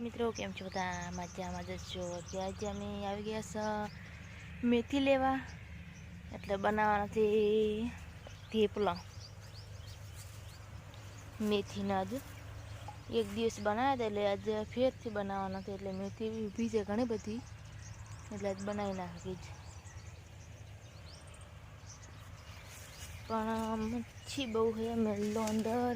મિત્રો, કેમ છો બધા? મજામાં જ છો? કે આજે અમે આવી ગયા છે મેથી લેવા. એટલે બનાવવાના છે થેપલા. મેથીના જ. એક દિવસ બનાવ્યા હતા એટલે આજે ફેરથી બનાવવાના છે. એટલે મેથી ઊભી છે ઘણી બધી. એટલે આજ બનાવી નાખી જ પણ મચ્છી બહુ છે મેલ્લો અંદર.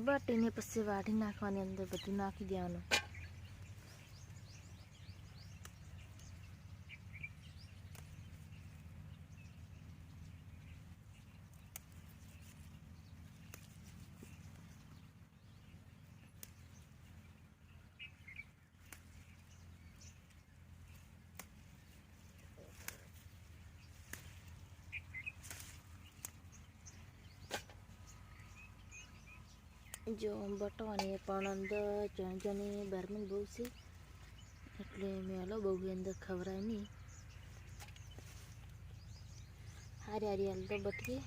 બટીને પછી વાઢી નાખવાની અંદર બધું નાખી દેવાનું. જો બટવાની પણ અંદર ચણચણી બેરમેન બહુ છે. એટલે મેલો બહુ અંદર ખવરાય નહીં. હારી હારી હાલ તો બટકી.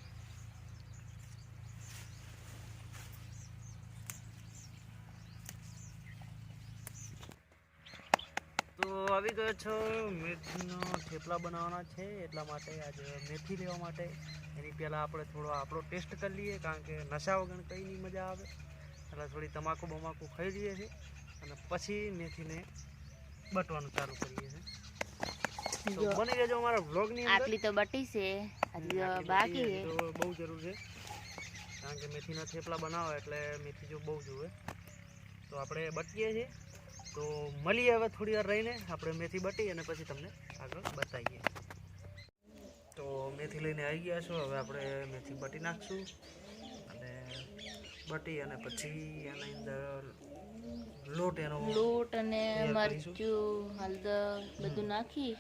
તો આવી ગયો છો, મેથીનો થેપલા બનાવવાના છે, એટલા માટે આજે મેથી લેવા માટે. એની પહેલાં આપણે થોડો આપણો ટેસ્ટ કરી લઈએ, કારણ કે નશા વગર કંઈ નહીં મજા આવે. એટલે થોડી તમાકુ બમાકુ ખાઈ લઈએ છીએ અને પછી મેથીને બટવાનું ચાલુ કરીએ છીએ. તો બની રહેજો અમારા વ્લોગની આટલી તો બટી છે હજી બાકી છે. તો બહુ જરૂર છે. કારણ કે મેથીના થેપલા બનાવો એટલે મેથી જો બહુ જોવે તો આપણે બટીએ છીએ. તો મળીએ હવે થોડી વાર રહીને. આપણે મેથી બટી અને પછી તમને આગળ બતાવીએ. તો મેથી લઈને આવી ગયા છો. હવે આપણે મેથી બટી નાખશું. બટી અને પછી એની અંદર લોટ એનો લોટ અને. મરચું હળદર બધું નાખી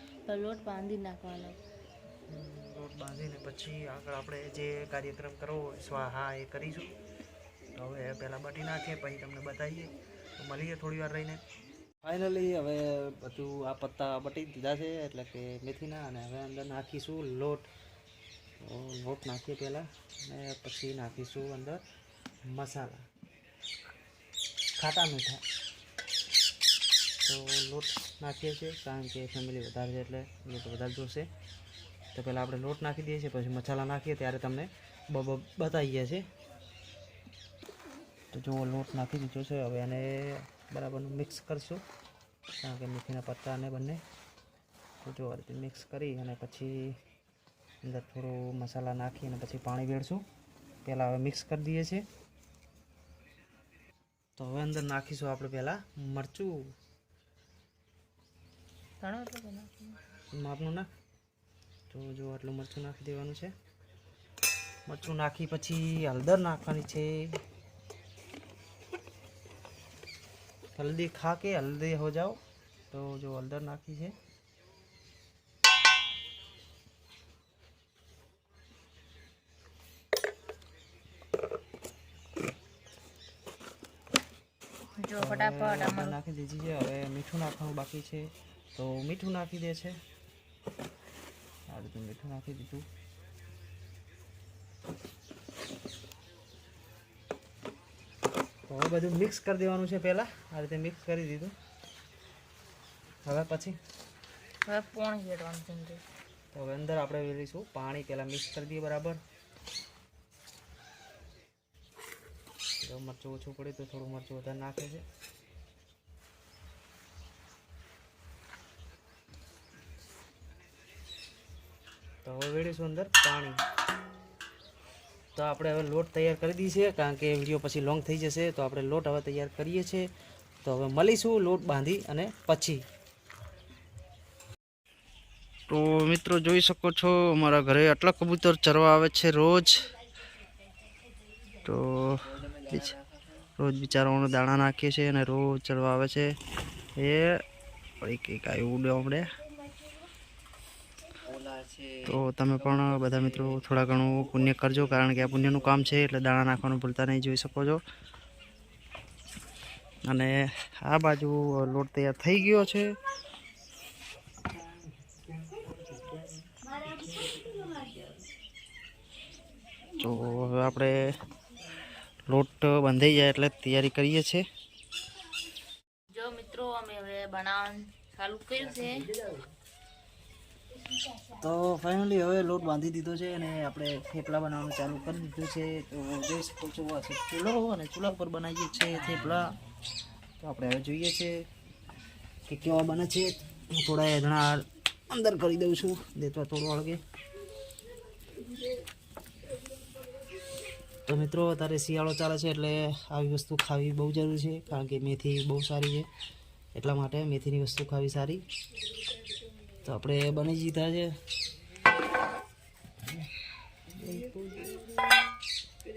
લોટ બાંધી નાખવાનો. લોટ બાંધીને પછી આગળ આપણે જે કાર્યક્રમ કરવો હોય સ્વાહા એ કરીશું. તો હવે પહેલાં બટી નાખીએ પછી તમને બતાવીએ. તો મળીએ થોડી વાર રહીને. ફાઇનલી હવે બધું આ પત્તા બટી દીધા છે એટલે કે મેથીના અને હવે અંદર નાખીશું લોટ. લોટ નાખીએ પહેલાં અને પછી નાખીશું અંદર. મસાલા. ખાટા મીઠા. તો લોટ નાખીએ છીએ કારણ કે ફેમિલી વધારે છે એટલે લોટ વધારે જોશે. તો પહેલાં આપણે લોટ નાખી દઈએ છીએ, પછી મસાલા નાખીએ, ત્યારે તમને બતાવીએ છીએ. તો જો લોટ નાખી દીધો છે, હવે એને બરાબરનું મિક્સ કરશું. કારણ કે મેથીના પત્તા અને બંને. તો જો આ રીતે મિક્સ કરી અને પછી અંદર થોડું મસાલા નાખી અને પછી પાણી વેડશું પહેલાં હવે મિક્સ કરી દઈએ છીએ. તો હવે અંદર નાખીશું આપણે પહેલાં મરચું. માપનું નાખ. તો જો આટલું મરચું નાખી દેવાનું છે. મરચું નાખી પછી હળદર નાખવાની છે. હલ્દી ખા કે હલ્દી હો જાઓ. તો જો હળદર નાખી છે. જો ફટાફટ આમાં નાખી દીધી છે. હવે મીઠું નાખવાનું બાકી છે. તો મીઠું નાખી દે છે. આ રીતે મીઠું નાખી દીધું. તો હવે બધું મિક્સ કરી દેવાનું છે પહેલાં. આ રીતે મિક્સ કરી દીધું. હવે પછી? હવે પોણી રેડવાનું છે તો હવે અંદર આપણે વેલીશું. પાણી પહેલાં મિક્સ કરી દઈએ બરાબર. મરચું ઓછું પડે તો થોડું મરચું વધારે નાખે છે. તો હવે વેડીશું અંદર પાણી. તો આપણે હવે લોટ તૈયાર કરી દઈએ કારણ કે વીડિયો પછી લોંગ થઈ જશે, તો આપણે લોટ હવે તૈયાર કરીએ છીએ. તો હવે મળીશું લોટ બાંધી અને પછી. તો મિત્રો જોઈ શકો છો, અમારા ઘરે આટલા કબૂતર ચરવા આવે છે રોજ. તો બીચ- રોજ બિચારાઓને દાણા નાખીએ છીએ અને રોજ ચડવા આવે છે. એ એક કંઈક આવ્યું ઉડ્યો આપણે તો તમે પણ બધા મિત્રો થોડા ઘણું પુણ્ય કરજો, કારણ કે આ પુણ્યનું કામ છે એટલે દાણા નાખવાનું ભૂલતા નહીં જોઈ શકો છો. અને આ બાજુ લોટ તૈયાર થઈ ગયો છે. તો હવે આપણે લોટ બંધાઈ જાય એટલે તૈયારી કરીએ છીએ. જો મિત્રો અમે હવે બનાવવાનું ચાલુ કર્યું છે. તો ફાઇનલી હવે લોટ બાંધી દીધો છે અને આપણે થેપલા બનાવવાનું ચાલુ કરી દીધું છે. તો જોઈ શકો છો આ છે ચૂલો અને ચૂલા પર બનાવીએ છીએ થેપલા. તો આપણે હવે જોઈએ છે કે કેવા બને છે. હું થોડા એધણા અંદર કરી દઉં છું. દેતવા થોડું અળગે તો મિત્રો અત્યારે શિયાળો ચાલે છે એટલે આવી વસ્તુ ખાવી બહુ જરૂરી છે કારણ કે મેથી બહુ સારી છે. એટલા માટે મેથીની વસ્તુ ખાવી સારી. તો આપણે બની જીધા છે.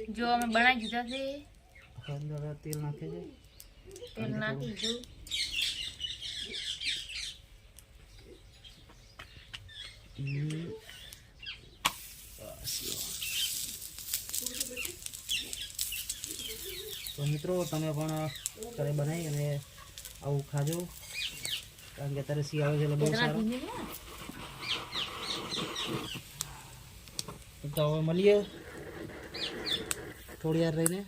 જો અમે બનાવી દીધા છે. અંદર તેલ નાખે છે. તેલ નાખી. તો મિત્રો તમે પણ ઘરે બનાવી અને આવું ખાજો. કારણ કે અત્યારે શિયાળો છે એટલે બહુ સારો. તો હવે મળીએ. થોડી વાર રહીને.